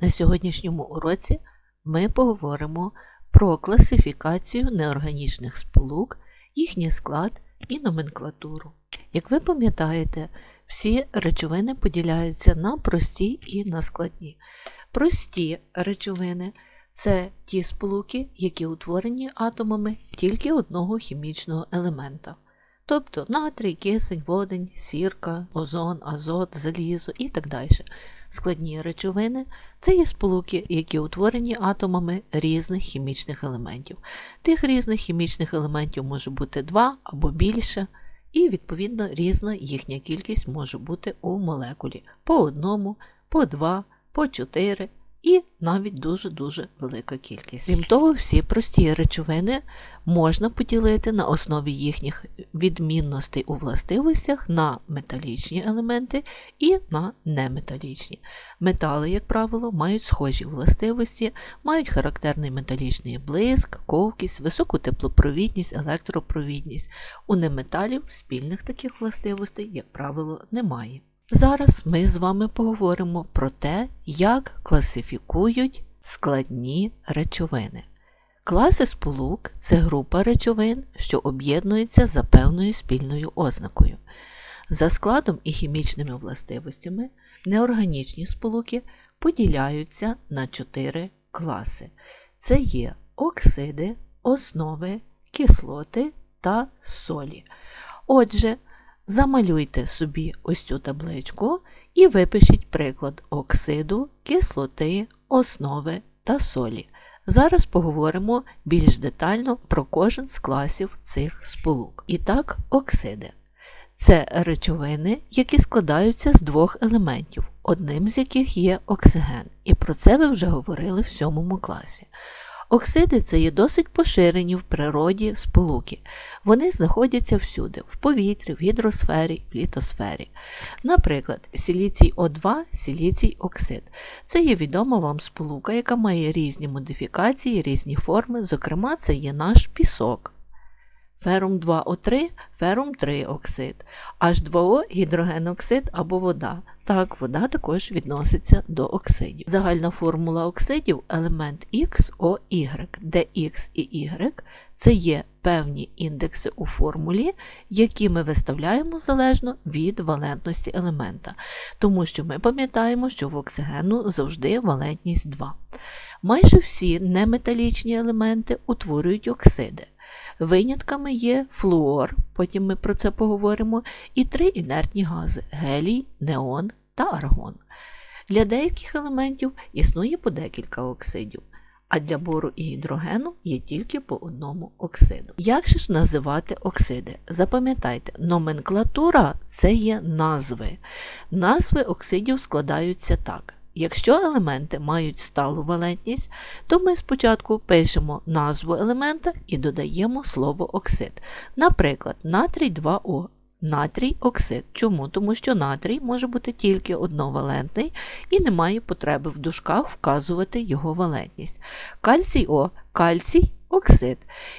На сьогоднішньому уроці ми поговоримо про класифікацію неорганічних сполук, їхній склад і номенклатуру. Як ви пам'ятаєте, всі речовини поділяються на прості і на складні. Прості речовини це ті сполуки, які утворені атомами тільки одного хімічного елемента. Тобто натрій, кисень, водень, сірка, озон, азот, залізо і так далі. Складні речовини це є сполуки, які утворені атомами різних хімічних елементів. Тих різних хімічних елементів може бути два або більше, і, відповідно, різна їхня кількість може бути у молекулі по одному, по два, по чотири і навіть дуже-дуже велика кількість. Крім того, всі прості речовини можна поділити на основі їхніх відмінностей у властивостях на металічні елементи і на неметалічні. Метали, як правило, мають схожі властивості, мають характерний металічний блиск, ковкість, високу теплопровідність, електропровідність. У неметалів спільних таких властивостей, як правило, немає. Зараз ми з вами поговоримо про те, як класифікують складні речовини. Класи сполук це група речовин, що об'єднуються за певною спільною ознакою. За складом і хімічними властивостями неорганічні сполуки поділяються на чотири класи. Це є оксиди, основи, кислоти та солі. Отже, Замалюйте собі ось цю табличку і випишіть приклад оксиду, кислоти, основи та солі. Зараз поговоримо більш детально про кожен з класів цих сполук. І так, оксиди. Це речовини, які складаються з двох елементів, одним з яких є оксиген, і про це ви вже говорили в сьомому класі. Оксиди це є досить поширені в природі сполуки. Вони знаходяться всюди, в повітрі, в гідросфері, в літосфері. Наприклад, сіліцій О2, сіліцій оксид. Це є відома вам сполука, яка має різні модифікації, різні форми, зокрема, це є наш пісок. Ферум 2О3, ферум 3 оксид, H2O гідрогеноксид або вода. Так, вода також відноситься до оксидів. Загальна формула оксидів елемент XOY, де X і Y це є певні індекси у формулі, які ми виставляємо залежно від валентності елемента. Тому що ми пам'ятаємо, що в оксигену завжди валентність 2. Майже всі неметалічні елементи утворюють оксиди. Винятками є флуор, потім ми про це поговоримо, і три інертні гази гелій, неон та аргон. Для деяких елементів існує по декілька оксидів, а для бору і гідрогену є тільки по одному оксиду. Як же ж називати оксиди? Запам'ятайте, номенклатура це є назви. Назви оксидів складаються так. Якщо елементи мають сталу валентність, то ми спочатку пишемо назву елемента і додаємо слово оксид. Наприклад, натрій 2О. Натрій оксид. Чому? Тому що натрій може бути тільки одновалентний і немає потреби в дужках вказувати його валентність. Кальцій О, кальцій оксид.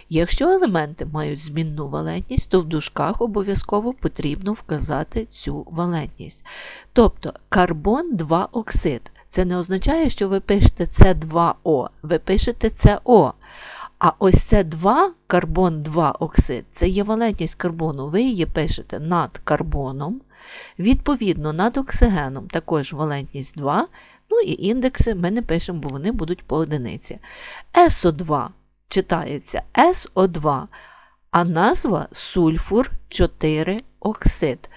Якщо елементи мають змінну валентність, то в дужках обов'язково потрібно вказати цю валентність. Тобто карбон 2 оксид. Це не означає, що ви пишете С2О, ви пишете СО. А ось це 2 карбон 2 оксид, це є валентність карбону, ви її пишете над карбоном. Відповідно, над оксигеном також валентність 2. Ну і індекси ми не пишемо, бо вони будуть по одиниці. СО2 читається СО2, а назва сульфур 4 оксид.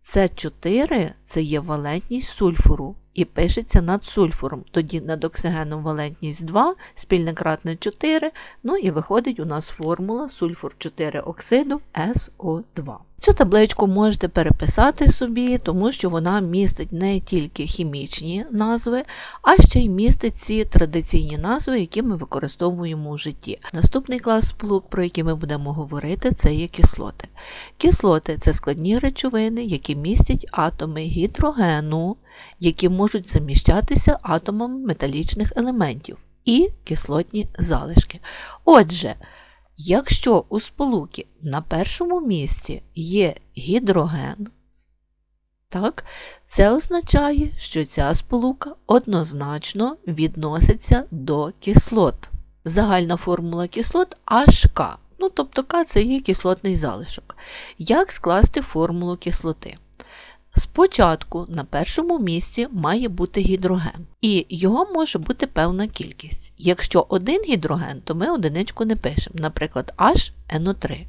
Це 4 це є валентність сульфуру і пишеться над сульфуром. Тоді над оксигеном валентність 2, спільне кратне 4, ну і виходить у нас формула сульфур 4 оксиду СО2. Цю табличку можете переписати собі, тому що вона містить не тільки хімічні назви, а ще й містить ці традиційні назви, які ми використовуємо у житті. Наступний клас сполук, про який ми будемо говорити, це є кислоти. Кислоти це складні речовини, які містять атоми гідрогену, які можуть заміщатися атомами металічних елементів і кислотні залишки. Отже, якщо у сполуки на першому місці є гідроген, Так, це означає, що ця сполука однозначно відноситься до кислот. Загальна формула кислот HK. Ну, тобто К це є кислотний залишок. Як скласти формулу кислоти? Спочатку на першому місці має бути гідроген, і його може бути певна кількість. Якщо один гідроген, то ми одиничку не пишемо, наприклад, HNO3.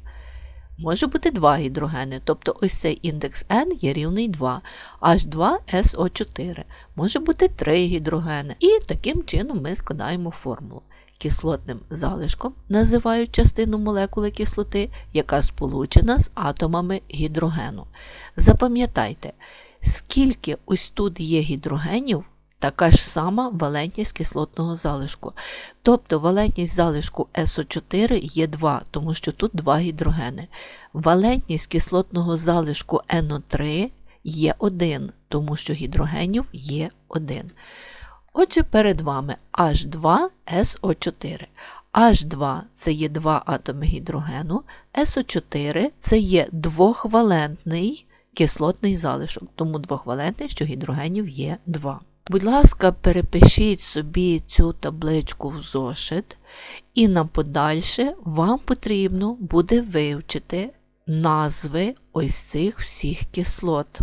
Може бути два гідрогени, тобто ось цей індекс N є рівний 2, H2SO4, може бути три гідрогени. І таким чином ми складаємо формулу. Кислотним залишком називають частину молекули кислоти, яка сполучена з атомами гідрогену. Запам'ятайте, скільки ось тут є гідрогенів, така ж сама валентність кислотного залишку. Тобто валентність залишку СО4 є 2, тому що тут 2 гідрогени. Валентність кислотного залишку НО3 є 1, тому що гідрогенів є 1. Отже, перед вами H2SO4. H2 це є два атоми гідрогену, SO4 це є двохвалентний кислотний залишок, тому двохвалентний, що гідрогенів є 2. Будь ласка, перепишіть собі цю табличку в зошит, і на подальше вам потрібно буде вивчити назви ось цих всіх кислот.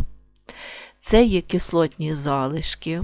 Це є кислотні залишки.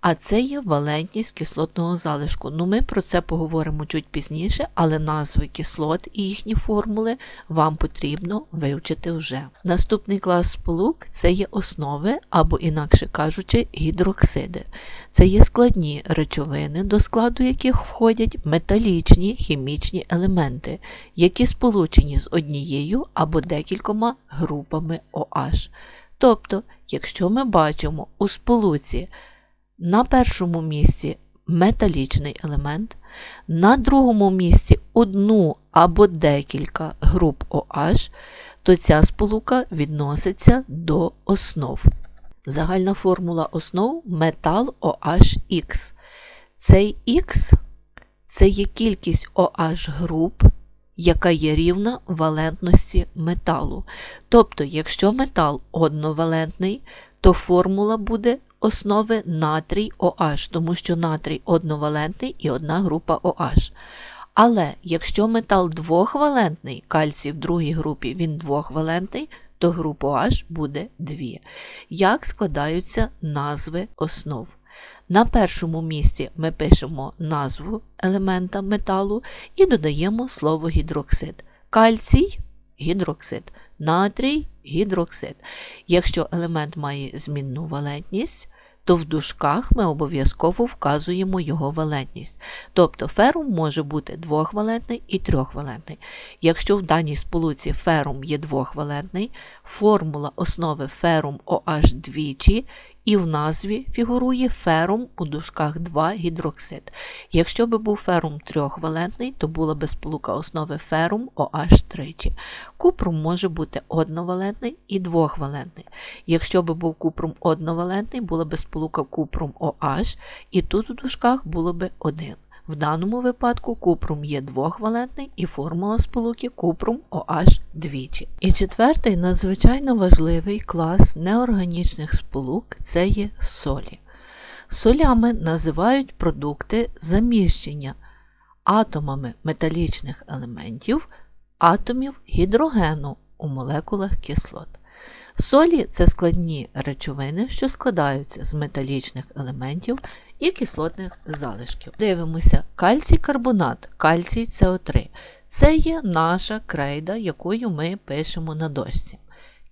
А це є валентність кислотного залишку. Ну, Ми про це поговоримо чуть пізніше, але назви кислот і їхні формули вам потрібно вивчити вже. Наступний клас сполук це є основи, або, інакше кажучи, гідроксиди. Це є складні речовини, до складу яких входять металічні хімічні елементи, які сполучені з однією або декількома групами OH. Тобто, якщо ми бачимо у сполуці на першому місці металічний елемент, на другому місці одну або декілька груп OH, то ця сполука відноситься до основ. Загальна формула основ метал OHX. Цей X це є кількість OH груп, яка є рівна валентності металу. Тобто, якщо метал одновалентний, то формула буде основи натрій OH, тому що натрій одновалентний і одна група OH. Але якщо метал двохвалентний, кальцій в другій групі він двохвалентний, то група OH буде 2. Як складаються назви основ? На першому місці ми пишемо назву елемента металу і додаємо слово гідроксид. Кальцій гідроксид, натрій гідроксид. Якщо елемент має змінну валентність, то в дужках ми обов'язково вказуємо його валентність. Тобто ферум може бути двохвалентний і трьохвалентний. Якщо в даній сполуці ферум є двохвалентний, формула основи ферум OH двічі і в назві фігурує ферум у дужках 2 гідроксид. Якщо би був ферум трьохвалентний, то була би сполука основи ферум OH тричі. Купрум може бути одновалентний і двохвалентний. Якщо би був купрум одновалентний, була би сполука купрум OH, і тут у дужках було би 1. В даному випадку купрум є двохвалентний і формула сполуки купрум OH двічі. І четвертий надзвичайно важливий клас неорганічних сполук це є солі. Солями називають продукти заміщення атомами металічних елементів, атомів гідрогену у молекулах кислот. Солі це складні речовини, що складаються з металічних елементів і кислотних залишків. Дивимося, кальцій карбонат, кальцій СО3. Це є наша крейда, якою ми пишемо на дошці.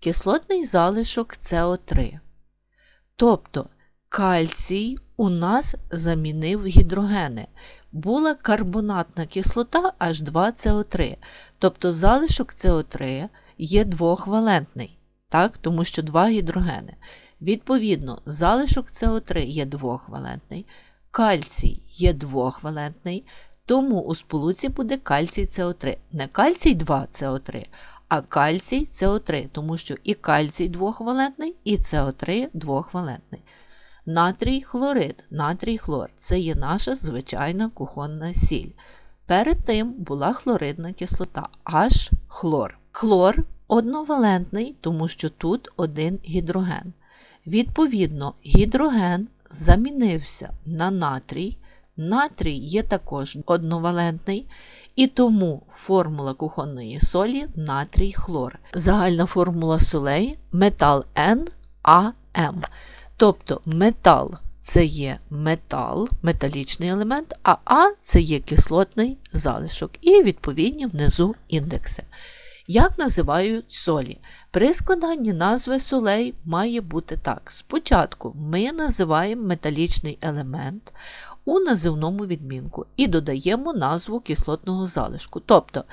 Кислотний залишок СО3. Тобто кальцій у нас замінив гідрогени. Була карбонатна кислота H2CO3. Тобто залишок СО3 є двохвалентний, так? тому що два гідрогени. Відповідно, залишок СО3 є двохвалентний, кальцій є двохвалентний, тому у сполуці буде кальцій СО3. Не кальцій 2 СО3, а кальцій СО3, тому що і кальцій двохвалентний, і СО3 двохвалентний. Натрій хлорид, натрій хлор це є наша звичайна кухонна сіль. Перед тим була хлоридна кислота H хлор. Хлор одновалентний, тому що тут один гідроген. Відповідно, гідроген замінився на натрій. Натрій є також одновалентний, і тому формула кухонної солі натрій хлор. Загальна формула солей метал NaM. Тобто метал це є метал, металічний елемент, а А це є кислотний залишок. І відповідні внизу індекси. Як називають солі? При складанні назви солей має бути так. Спочатку ми називаємо металічний елемент у називному відмінку і додаємо назву кислотного залишку. Тобто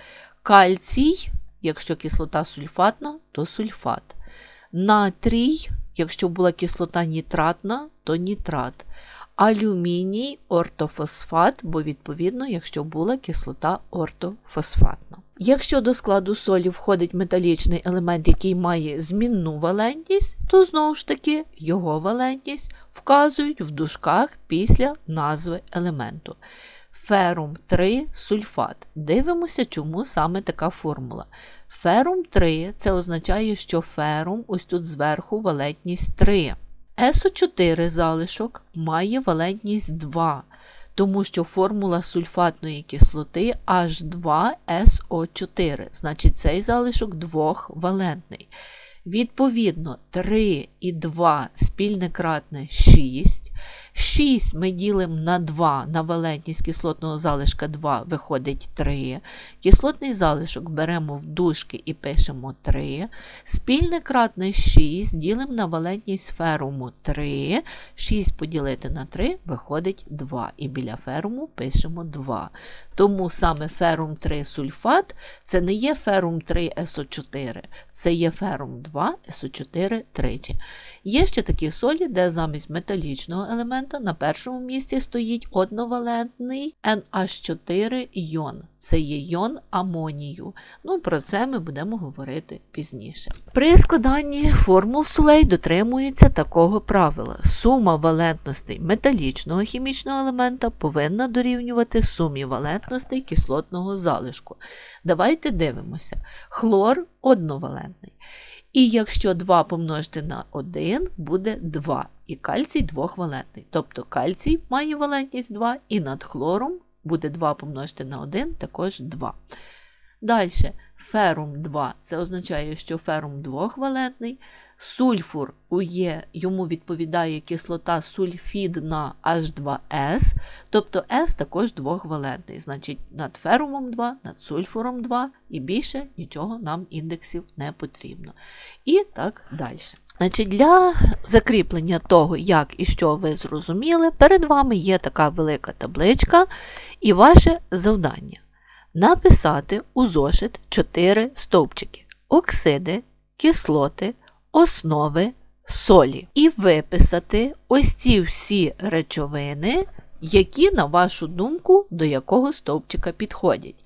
кальцій, якщо кислота сульфатна, то сульфат. Натрій, якщо була кислота нітратна, то нітрат. Алюміній ортофосфат, бо відповідно, якщо була кислота ортофосфатна. Якщо до складу солі входить металічний елемент, який має змінну валентність, то знову ж таки його валентність вказують в дужках після назви елементу. Ферум 3 сульфат. Дивимося, чому саме така формула. Ферум 3 це означає, що ферум ось тут зверху валентність 3. СО4 залишок має валентність 2, тому що формула сульфатної кислоти H2SO4, значить цей залишок двохвалентний. Відповідно, 3 і 2 спільне кратне 6. 6 ми ділимо на 2 на валентність кислотного залишка 2 виходить 3. Кислотний залишок беремо в дужки і пишемо 3. Спільне кратне 6 ділимо на валентність феруму 3. 6 поділити на 3 виходить 2. І біля феруму пишемо 2. Тому саме ферум 3 сульфат це не є ферум 3 СО4, це є ферум 2 СО4 тричі. Є ще такі солі, де замість металічного елемента на першому місці стоїть одновалентний NH4 йон. Це є йон амонію. Ну, Про це ми будемо говорити пізніше. При складанні формул солей дотримується такого правила. Сума валентностей металічного хімічного елемента повинна дорівнювати сумі валентностей кислотного залишку. Давайте дивимося. Хлор одновалентний. І якщо 2 помножити на 1, буде 2. І кальцій двохвалентний. Тобто кальцій має валентність 2, і над хлором буде 2 помножити на 1, також 2. Далі, ферум 2 це означає, що ферум двохвалентний. Сульфур є, йому відповідає кислота сульфідна H2S, тобто S також двохвалентний. Значить, над ферумом 2, над сульфуром 2 і більше нічого нам індексів не потрібно. І так далі. Значить, Для закріплення того, як і що ви зрозуміли, перед вами є така велика табличка і ваше завдання написати у зошит 4 стовпчики: оксиди, кислоти, основи, солі. І виписати ось ці всі речовини, які, на вашу думку, до якого стовпчика підходять.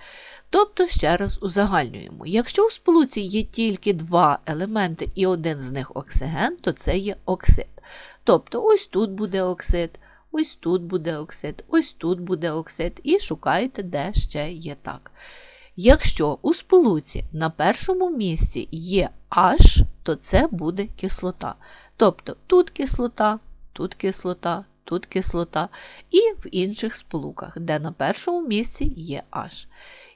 Тобто, ще раз узагальнюємо. Якщо в сполуці є тільки два елементи і один з них оксиген, то це є оксид. Тобто, ось тут буде оксид, ось тут буде оксид, ось тут буде оксид, і шукайте, де ще є так. Якщо у сполуці на першому місці є H, то це буде кислота. Тобто тут кислота, тут кислота, тут кислота, і в інших сполуках, де на першому місці є H.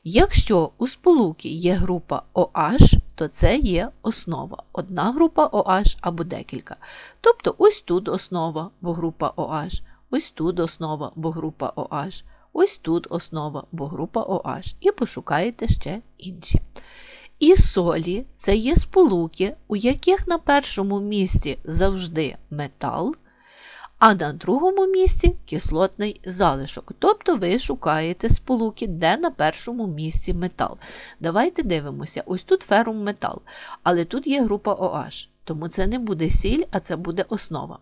Якщо у сполуки є група OH, то це є основа. Одна група OH або декілька. Тобто ось тут основа, бо група OH, ось тут основа, бо група OH, ось тут основа, бо група OH. І пошукаєте ще інші. І солі це є сполуки, у яких на першому місці завжди метал, а на другому місці кислотний залишок. Тобто ви шукаєте сполуки, де на першому місці метал. Давайте дивимося, ось тут ферум метал, але тут є група OH, тому це не буде сіль, а це буде основа.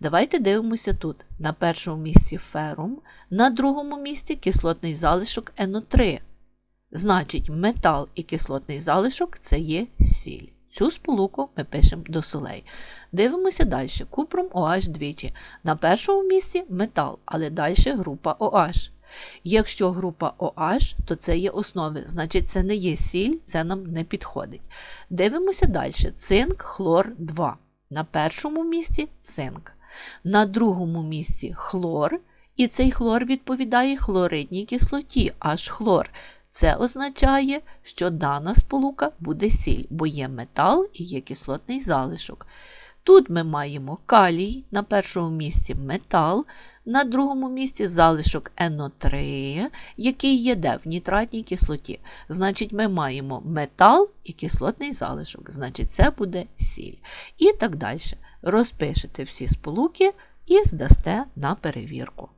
Давайте дивимося тут. На першому місці ферум, на другому місці кислотний залишок НО3. Значить, метал і кислотний залишок це є сіль. Цю сполуку ми пишемо до солей. Дивимося далі. Купром OH двічі. На першому місці метал, але далі група OH. Якщо група OH, то це є основи, значить це не є сіль, це нам не підходить. Дивимося далі. Цинк, хлор 2. На першому місці цинк. На другому місці хлор, і цей хлор відповідає хлоридній кислоті, аж хлор. Це означає, що дана сполука буде сіль, бо є метал і є кислотний залишок. Тут ми маємо калій, на першому місці метал, на другому місці залишок НО3, який є де в нітратній кислоті. Значить, ми маємо метал і кислотний залишок, значить, це буде сіль. І так далі. Розпишете всі сполуки і здасте на перевірку.